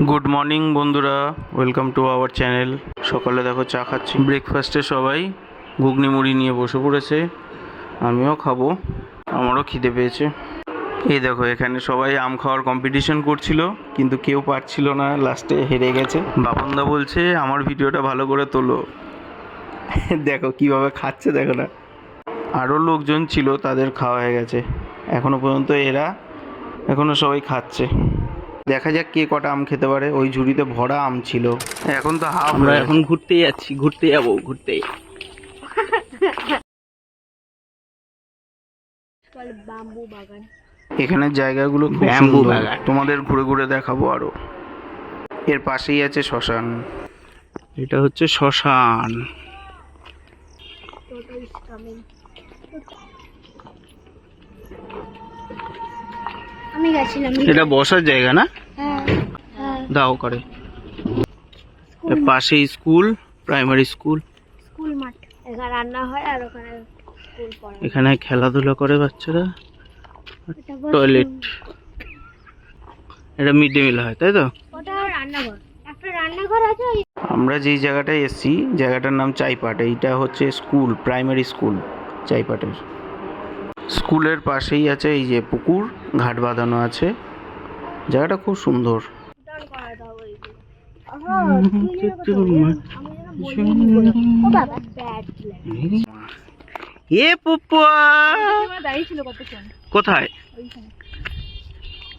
Good morning বন্ধুরা। Welcome to our channel সকালে দেখো চা খাচ্ছি। ব্রেকফাস্টে সবাই ঘুগনি মুড়ি নিয়ে বসে পড়েছে। আমিও খাব। আমারও খিদে পেয়েছে। এই দেখো, এখানে সবাই আম খাওয়ার কম্পিটিশন করছিল, কিন্তু কেউ পারছিল না। লাস্টে হেরে গেছে। বাপনদা বলছে, আমার ভিডিওটা ভালো করে তোলো। দেখো, কীভাবে খাচ্ছে দেখো না। আরও লোকজন ছিল, তাদের খাওয়া হয়ে গেছে। এখনও পর্যন্ত এরা, এখনও সবাই খাচ্ছে। দেখা যাক কে কটা আম খেতে পারে। ওই ঝুড়িতে ভরা আম ছিল। এখন তো হাফ আমরা এখন ঘুরতে যাচ্ছি ঘুরতে যাব ঘুরতে বাম্বু বাগান এখানের জায়গাগুলো খুব ব্যাম্বু সুন্দর। বাগান। তোমাদের ঘুরে ঘুরে দেখাবো আরও। এর পাশেই আছে শ্মশান। এটা হচ্ছে শ্মশান। আমি গেছিলাম। এটা বসার জায়গা না? হ্যাঁ হ্যাঁ। দাও করে। পাশে স্কুল প্রাইমারি স্কুল। স্কুল মাঠ। এখানে রান্না হয় আর ওখানে স্কুল পড়ে এখানে খেলাধুলা করে বাচ্চারা। টয়লেট। এটা মিড ডে মিল হয় তাই তো? আমরা যেই জায়গাটায় এসেছি জায়গাটার নাম চাইপাট। এইটা হচ্ছে স্কুল প্রাইমারি স্কুল চাইপাটের। স্কুলের পাশেই আছে এই যে পুকুর ঘাট বাঁধানো আছে। জায়গাটা খুব সুন্দর। এ কোথায়?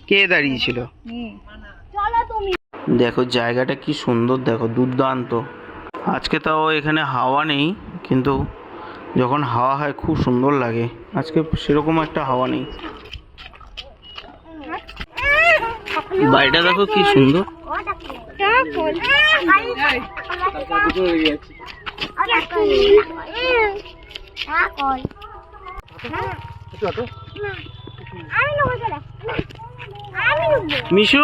কে দাঁড়িয়েছিল? দেখো জায়গাটা কি সুন্দর দেখো দুর্দান্ত। আজকে তাও এখানে হাওয়া নেই কিন্তু যখন হাওয়া হয়, খুব সুন্দর লাগে। আজকে সেরকম একটা হাওয়া নেই। বাড়িটা দেখো কি সুন্দর। মিশু!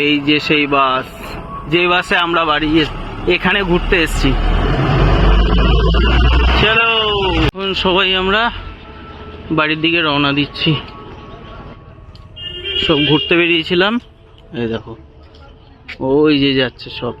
এই যে সেই বাস যে বাসে আমরা বাড়ি এখানে ঘুরতে এসছি। চলো এখন সবাই আমরা বাড়ির দিকে রওনা দিচ্ছি। সব ঘুরতে বেরিয়েছিলাম। এই দেখো। ওই যে যাচ্ছে সব।